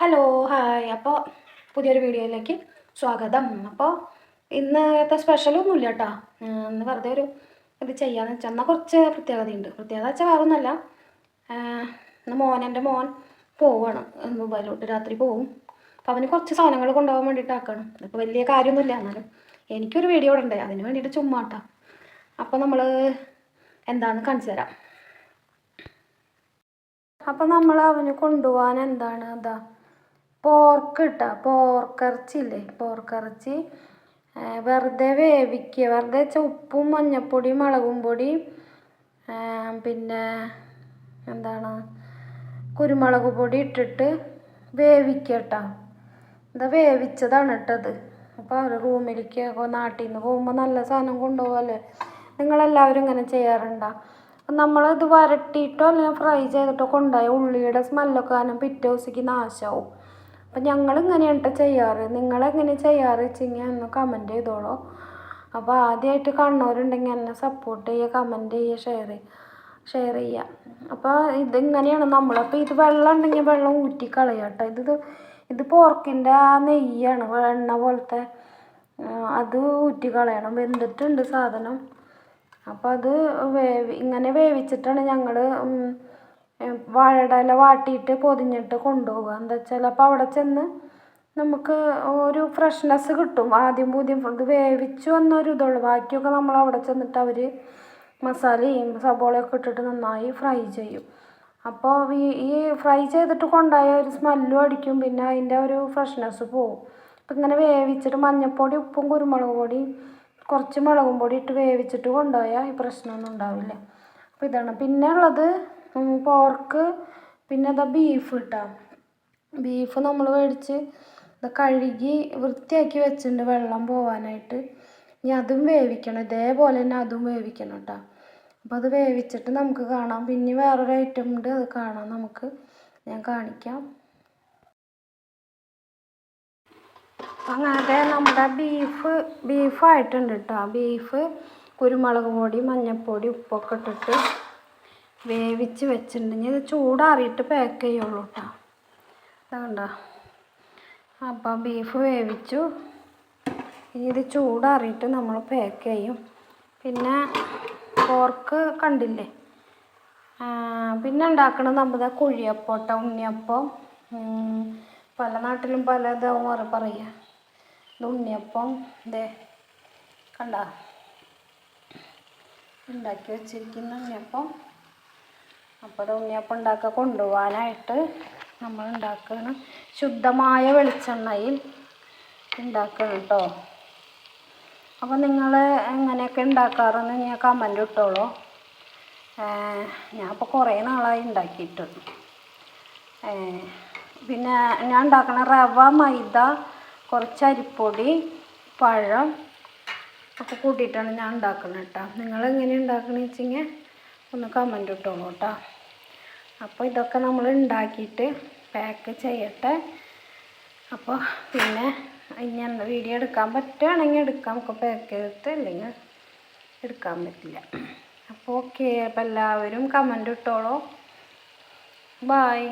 Hello hi അപ്പോൾ പുതിയൊരു വീഡിയോയിലേക്ക് സ്വാഗതം. അപ്പോൾ ഇന്നത്തെ സ്പെഷ്യലൊന്നും ഇല്ല കേട്ടോ ഇന്ന് വെറുതെ ഒരു ഇത് ചെയ്യാന്ന് വെച്ചാൽ എന്നാൽ കുറച്ച് പ്രത്യേകതയുണ്ട്. പ്രത്യേകത വെച്ചാൽ വേറെ ഒന്നുമല്ല ഇന്ന് മോൻ എന്റെ മോൻ പോവാണ്. ദുബായിലോട്ട് രാത്രി പോവും. അപ്പോൾ അവന് കുറച്ച് സാധനങ്ങൾ കൊണ്ടുപോകാൻ വേണ്ടിയിട്ടാക്കണം ഇപ്പോൾ വലിയ കാര്യമൊന്നുമില്ല എന്നാലും. എനിക്കൊരു വീഡിയോ ഇവിടെ ഉണ്ടായി അതിന് വേണ്ടിയിട്ട് ചുമ്മാ കേട്ടോ അപ്പോൾ നമ്മൾ എന്താണെന്ന് കാണിച്ചു തരാം. അപ്പം നമ്മൾ അവന് കൊണ്ടുപോകാൻ എന്താണ്? അതാ പോർക്ക് ഇട്ടാ പോർക്കിറച്ചി. ഇല്ലേ പോർക്കിറച്ചി വെറുതെ വേവിക്കുക. വെറുതെ വെച്ചാൽ ഉപ്പും മഞ്ഞൾപ്പൊടിയും മുളകും പൊടിയും പിന്നെ എന്താണ്? കുരുമുളക് പൊടി ഇട്ടിട്ട് വേവിക്കുക കേട്ടോ എന്താ വേവിച്ചതാണ് ഇട്ടത് അപ്പോൾ അവർ റൂമിലേക്ക് നാട്ടിൽ നിന്ന് പോകുമ്പോൾ നല്ല സാധനം കൊണ്ടുപോകല്ലേ നിങ്ങളെല്ലാവരും ഇങ്ങനെ ചെയ്യാറുണ്ടോ? നമ്മളത് വരട്ടിയിട്ടോ അല്ലെങ്കിൽ ഫ്രൈ ചെയ്തിട്ടോ കൊണ്ടുപോയി ഉള്ളിയുടെ സ്മെല്ലൊക്കെ കാരണം പിറ്റേ ദിവസത്തേക്ക് നാശമാവും അപ്പം ഞങ്ങൾ ഇങ്ങനെയാണ് കേട്ടോ ചെയ്യാറ്. നിങ്ങളെങ്ങനെ ചെയ്യാറ് വെച്ചെങ്കിൽ ഒന്ന് കമന്റ് ചെയ്തോളൂ. അപ്പോൾ ആദ്യമായിട്ട് കാണുന്നവരുണ്ടെങ്കിൽ എന്നെ സപ്പോർട്ട് ചെയ്യുക കമന്റ് ചെയ്യുക ഷെയർ ചെയ്യുക ഷെയർ ചെയ്യുക. അപ്പോൾ ഇതിങ്ങനെയാണ് നമ്മളപ്പോൾ ഇത് വെള്ളം ഉണ്ടെങ്കിൽ വെള്ളം ഊറ്റി കളയുക കേട്ടോ. ഇത് ഇത് പോർക്കിന്റെ ആ നെയ്യാണ് എണ്ണ പോലത്തെ അത് ഊറ്റി കളയണം. വെന്തിട്ടുണ്ട് സാധനം. അപ്പോൾ അത് വേവി ഇങ്ങനെ വേവിച്ചിട്ടാണ് ഞങ്ങൾ വാഴയുടെ വാട്ടിയിട്ട് പൊതിഞ്ഞിട്ട് കൊണ്ടുപോവുക. എന്താ വെച്ചാൽ അപ്പോൾ അവിടെ ചെന്ന് നമുക്ക് ഒരു ഫ്രഷ്നെസ് കിട്ടും. ആദ്യം പുതിയം ഇത് വേവിച്ച് വന്നൊരു ഇതുള്ളൂ. ബാക്കിയൊക്കെ നമ്മൾ അവിടെ ചെന്നിട്ട് അവർ മസാലയും സബോളയൊക്കെ ഇട്ടിട്ട് നന്നായി ഫ്രൈ ചെയ്യും. അപ്പോൾ ഈ ഈ ഫ്രൈ ചെയ്തിട്ട് കൊണ്ടായ ഒരു സ്മെല്ലും അടിക്കും. പിന്നെ അതിന്റെ ഒരു ഫ്രഷ്നെസ് പോവും. അപ്പം ഇങ്ങനെ വേവിച്ചിട്ട് മഞ്ഞൾപ്പൊടി ഉപ്പും കുരുമുളക് പൊടി കുറച്ച് മുളകും പൊടി ഇട്ട് വേവിച്ചിട്ട് കൊണ്ടുപോയാൽ ഈ പ്രശ്നമൊന്നും ഉണ്ടാവില്ല. അപ്പോൾ ഇതാണ്. പിന്നെ ഉള്ളത് പോർക്ക് പിന്നെ അതാ ബീഫ് കിട്ടാം ബീഫ് നമ്മൾ മേടിച്ച് ഇത് കഴുകി വൃത്തിയാക്കി വെച്ചിട്ടുണ്ട് വെള്ളം പോവാനായിട്ട്. ഇനി അതും വേവിക്കണം. ഇതേപോലെ തന്നെ അതും വേവിക്കണം കേട്ടോ അപ്പോൾ അത് വേവിച്ചിട്ട് നമുക്ക് കാണാം. പിന്നെ വേറൊരു ഐറ്റം ഉണ്ട്. അത് കാണാം നമുക്ക്. ഞാൻ കാണിക്കാം. അങ്ങനത്തെ നമ്മുടെ ബീഫ് ബീഫായിട്ടുണ്ട് കേട്ടോ ബീഫ് കുരുമുളക് പൊടി മഞ്ഞൾപ്പൊടി ഉപ്പൊക്കെ ഇട്ടിട്ട് വേവിച്ച് വെച്ചിട്ടുണ്ടെങ്കിൽ ഇത് ചൂടാറിയിട്ട് പാക്ക് ചെയ്യുള്ളൂ കേട്ടോ അതുകൊണ്ടോ അപ്പോൾ ബീഫ് വേവിച്ചു. ഇനി ഇത് ചൂടാറിയിട്ട് നമ്മൾ പാക്ക് ചെയ്യും. പിന്നെ പോർക്ക് കണ്ടില്ലേ? പിന്നെ ഉണ്ടാക്കണത് നമ്മുടെ കുഴിയപ്പോട്ട ഉണ്ണിയപ്പം. പല നാട്ടിലും പല ഇതാവും പറയുക ഇത് ഉണ്ണിയപ്പം ഇതേ കണ്ട. ഉണ്ടാക്കി വെച്ചിരിക്കുന്ന ഉണ്ണിയപ്പം. അപ്പോൾ അത് ഉണ്ണിയപ്പം ഉണ്ടാക്കുക കൊണ്ടുപോകാനായിട്ട് നമ്മൾ ഉണ്ടാക്കുന്ന ശുദ്ധമായ വെളിച്ചെണ്ണയിൽ ഉണ്ടാക്കണം കേട്ടോ. അപ്പോൾ നിങ്ങൾ എങ്ങനെയൊക്കെ ഉണ്ടാക്കാറെന്ന് ഞാൻ കമന്റ് ഇട്ടോളൂ. ഞാൻ ഇപ്പോൾ കുറേ നാളായി ഉണ്ടാക്കിയിട്ട്. പിന്നെ ഞാൻ ഉണ്ടാക്കണ റവ മൈദ കുറച്ച് അരിപ്പൊടി പഴം ഒക്കെ കൂട്ടിയിട്ടാണ് ഞാൻ ഉണ്ടാക്കുന്നത് കേട്ടോ. നിങ്ങൾ എങ്ങനെ ഉണ്ടാക്കണമെന്ന് വെച്ചെങ്കിൽ ഒന്ന് കമന്റ് ഇട്ടോളൂ കേട്ടോ അപ്പോൾ ഇതൊക്കെ നമ്മൾ ഉണ്ടാക്കിയിട്ട് പാക്ക് ചെയ്യട്ടെ. അപ്പോൾ പിന്നെ ഇനി വീഡിയോ എടുക്കാൻ പറ്റുകയാണെങ്കിൽ എടുക്കാം. നമുക്ക് പാക്ക് ചെയ്തിട്ട് അല്ലെങ്കിൽ എടുക്കാൻ പറ്റില്ല. അപ്പോൾ ഓക്കെ അപ്പോൾ എല്ലാവരും കമന്റ് ഇട്ടോളൂ. ബായ്